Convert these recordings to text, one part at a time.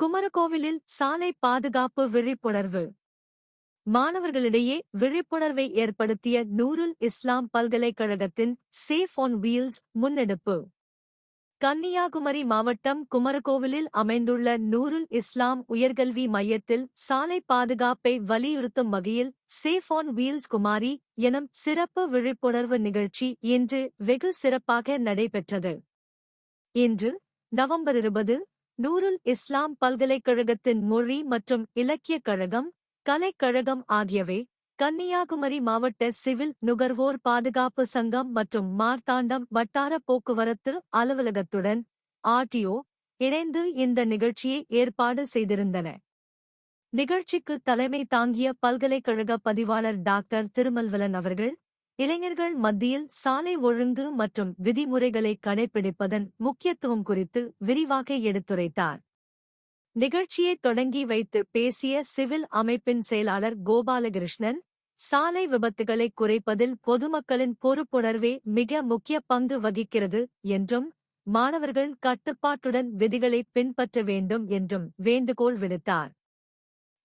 குமரகோவிலில் சாலை பாதுகாப்பு விழிப்புணர்வு. மாணவர்களிடையே விழிப்புணர்வை ஏற்படுத்திய நூருல் இஸ்லாம் பல்கலைக்கழகத்தின் சேஃப் ஆன் வீல்ஸ் முன்னெடுப்பு. கன்னியாகுமரி மாவட்டம் குமரகோவிலில் அமைந்துள்ள நூருல் இஸ்லாம் உயர்கல்வி மையத்தில் சாலை பாதுகாப்பை வலியுறுத்தும் வகையில் சேஃப் ஆன் வீல்ஸ் குமாரி எனும் சிறப்பு விழிப்புணர்வு நிகழ்ச்சி இன்று வெகு சிறப்பாக நடைபெற்றது. இன்று நவம்பர் இருபது நூருல் இஸ்லாம் பல்கலைக்கழகத்தின் மொழி மற்றும் இலக்கியக் கழகம் கலைக்கழகம் ஆகியவை கன்னியாகுமரி மாவட்ட சிவில் நுகர்வோர் பாதுகாப்பு சங்கம் மற்றும் மார்த்தாண்டம் வட்டார போக்குவரத்து அலுவலகத்துடன் ஆர்டிஓ இணைந்து இந்த நிகழ்ச்சியை ஏற்பாடு செய்திருந்தன. நிகழ்ச்சிக்கு தலைமை தாங்கிய பல்கலைக்கழக பதிவாளர் டாக்டர் திருமல்வலன் அவர்கள் இளைஞர்கள் மத்தியில் சாலை ஒழுங்கு மற்றும் விதிமுறைகளை கடைபிடிப்பதன் முக்கியத்துவம் குறித்து விரிவாக எடுத்துரைத்தார். நிகழ்ச்சியை தொடங்கி வைத்து பேசிய சிவில் அமைப்பின் செயலாளர் கோபாலகிருஷ்ணன் சாலை விபத்துகளை குறைப்பதில் பொதுமக்களின் பொறுப்புணர்வே மிக முக்கிய பங்கு வகிக்கிறது என்றும் மாணவர்கள் கட்டுப்பாட்டுடன் விதிகளை பின்பற்ற வேண்டும் என்றும் வேண்டுகோள் விடுத்தார்.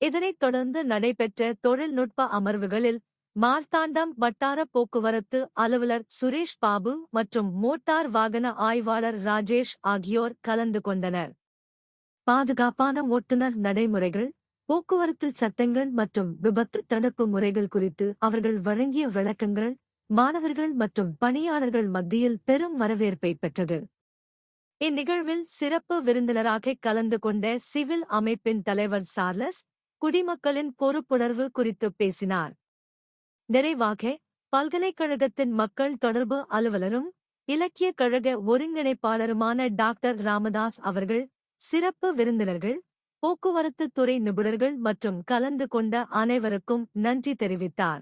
இதனைத் தொடர்ந்து நடைபெற்ற தொழில்நுட்ப அமர்வுகளில் மார்த்தாண்டம் வட்டார போக்குவரத்து அலுவலர் சுரேஷ் பாபு மற்றும் மோட்டார் வாகன ஆய்வாளர் ராஜேஷ் ஆகியோர் கலந்து கொண்டனர். பாதுகாப்பான ஓட்டுநர் நடைமுறைகள் போக்குவரத்து சட்டங்கள் மற்றும் விபத்து தடுப்பு முறைகள் குறித்து அவர்கள் வழங்கிய விளக்கங்கள் மாணவர்கள் மற்றும் பணியாளர்கள் மத்தியில் பெரும் வரவேற்பை பெற்றது. இந்நிகழ்வில் சிறப்பு விருந்தினராக கலந்து கொண்ட சிவில் அமைப்பின் தலைவர் சார்லஸ் குடிமக்களின் பொறுப்புணர்வு குறித்து பேசினார். நிறைவாக பல்கலைக்கழகத்தின் மக்கள் தொடர்பு அலுவலரும் இலக்கிய கழக ஒருங்கிணைப்பாளருமான டாக்டர் ராமதாஸ் அவர்கள் சிறப்பு விருந்தினர்கள் போக்குவரத்து துறை நிபுணர்கள் மற்றும் கலந்து கொண்ட அனைவருக்கும் நன்றி தெரிவித்தார்.